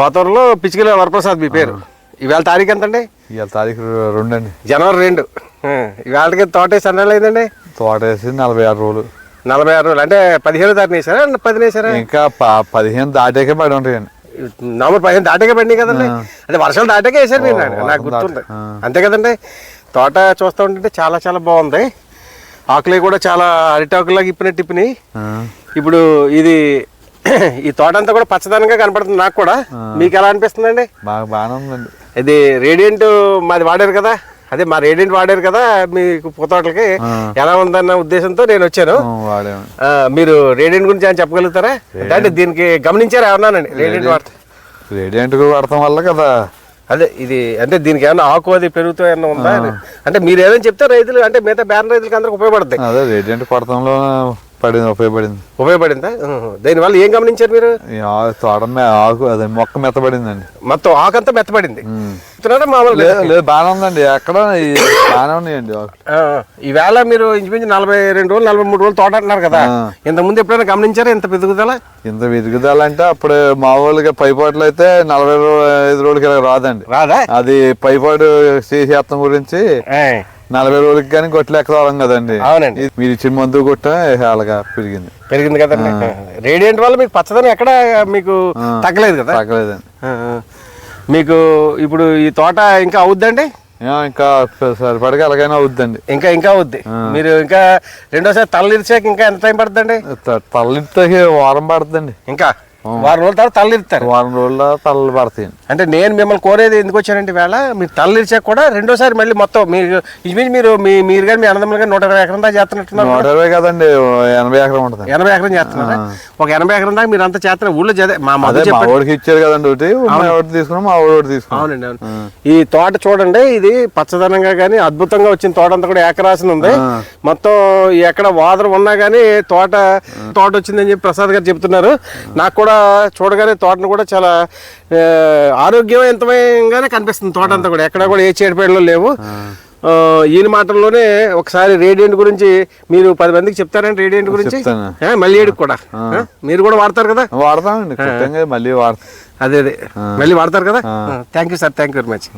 పాతూరులో పిచ్చికిల వరప్రసాద్ మీ పేరు. ఇవాళ తారీఖు ఎంత అండి ఇవాళ తారీఖు రెండు అండి జనవరి రెండు. ఇవాళకి తోట వేసి అన్నాళ్ళు అయిందండి? తోట వేసి నలభై ఆరు రోజులు. నలభై ఆరు రోజులు. అంటే పదిహేను తారీఖు వేసారా? పదిహేను వేసారా? ఇంకా పదిహేను దాటాకే పడి ఉంటాయండి నవంబర్ పదిహేను దాటాకే పడినాయి కదండి. అదే వర్షాలు దాటాకే వేసారు మీరు నాకు- గుర్తుంది. అంతే కదండి. తోట చూస్తూ ఉంటుంటే చాలా చాలా బాగుంది. ఆకులే కూడా చాలా అరిటాకులాగా ఇప్పినట్టు ఇప్పినాయి. ఇప్పుడు ఇది ఈ తోట అంతా కూడా పచ్చదనంగా కనపడుతుంది నాకు కూడా. మీకు ఎలా అనిపిస్తుందండి? బాగా బాగానే ఉందండి. ఇది రేడియంట్ మాది వాడారు కదా. అదే మా రేడియంట్ వాడారు కదా మీకు పూతోటలకి. ఎలా ఉందన్న ఉద్దేశంతో నేను వచ్చాను. మీరు రేడియంట్ గురించి ఏమైనా చెప్పగలుగుతారా? అంటే దీనికి గమనించారా ఏమన్నానండి రేడియంట్ వాడతా. రేడియంట్ వాడటం వల్ల కదా. అదే ఇది అంటే దీనికి ఏమైనా ఆకు అది పెరుగుతూ ఏమైనా ఉందా. అంటే మీరు ఏదైనా చెప్తే రైతులు అంటే మిగతా బేరం రైతులకి అందరికి ఉపయోగపడుతుంది అదే రేడియంట్ కొడతంలో పడింది ఉపయోగపడింది. ఉపయోగపడిందా. దీనివల్ల ఏం గమనించారు మీరు? తోట ఆకు అదే మొక్క మెత్తబడిందండి. మొత్తం ఆకంతా మామూలుగా లేదు బాగానే ఉందండి. ఎక్కడ బాగానే ఉన్నాయండి ఈవేళ మీరు ఇంచుమించు నలభై రెండు రోజులు నలభై మూడు రోజులు తోట అంటున్నారు కదా. ఇంత ముందు ఎప్పుడైనా గమనించారా ఇంత పెరుగుదల? ఇంత వెతుకుదలంటే అప్పుడు మామూలుగా పైపాట్లు అయితే నలభై ఐదు రోజులకి రాదండి. రాదా? అది పైపాటు చేసేత్తం గురించి నలభై రోజులకి కానీ గొట్టలు ఎక్కదాం కదండి. అవునండి. మీరు ఇచ్చిన మందు కొట్ట అలాగా పెరిగింది. పెరిగింది కదండి. రేడియంట్ వల్ల మీకు పచ్చదనం ఎక్కడ మీకు. తగ్గలేదు కదా? తగ్గలేదండి. మీకు ఇప్పుడు ఈ తోట ఇంకా అవుద్దండి? ఇంకా సరిపడగా ఎలాగైనా అవుద్దండి. ఇంకా ఇంకా అవుద్ది. మీరు ఇంకా రెండోసారి తలనిరిచాక ఇంకా ఎంత టైం పడుతుందండి త- తలనిస్తే వారం పడుతుందండి ఇంకా? వారం రోజుల తర్వాత తలనిరుతారు వారం రోజుల తలలు పడతాయండి అంటే నేను మిమ్మల్ని కోరేది ఎందుకు వచ్చానంటే వేళ మీరు తలనిరిచాక కూడా రెండోసారి మళ్ళీ మొత్తం మీరు ఇంచుమించు మీరు మీ మీరు కానీ మీ అన్నదమ్ములు కానీ నూట ఇరవై ఎకరం దాకా చేస్తున్నట్టున్నారు నూట ఇరవై కదండి ఎనభై ఎకరం ఉంటుంది. ఎనభై ఎకరం చేస్తున్నారా? ఒక ఎనభై ఎకరం దాకా మీరు అంతా చేస్తున్నారు ఊళ్ళో చదే మా మధ్య మా ఇచ్చారు కదండి ఒకటి వాడి తీసుకున్నాం మా ఒకటి తీసుకున్నాం. అవునండి అవును. ఈ తోట చూడండి ఇది పచ్చదనంగా కానీ అద్భుతంగా వచ్చిన తోట అంతా కూడా ఏకరాశన ఉంది. మొత్తం ఎక్కడ వాదర ఉన్నా కానీ తోట తోట వచ్చిందని చెప్పి ప్రసాద్ గారు చెప్తున్నారు. నాకు కూడా చూడగానే తోటను కూడా చాలా ఆ, ఆరోగ్యవంతమైనగానే కనిపిస్తుంది తోట అంతా కూడా. ఎక్కడ కూడా ఏ చేడిపేడలో లేవు. ఈయన మాటల్లోనే ఒకసారి రేడియంట్ గురించి మీరు పది మందికి చెప్తారండి రేడియంట్ గురించి? మళ్ళీ ఏడుకు కూడా. మీరు కూడా వాడతారు కదా? వాడతామండి మళ్ళీ వాడతాం. అదే అదే. మళ్ళీ వాడతారు కదా? Thank you sir thank you very much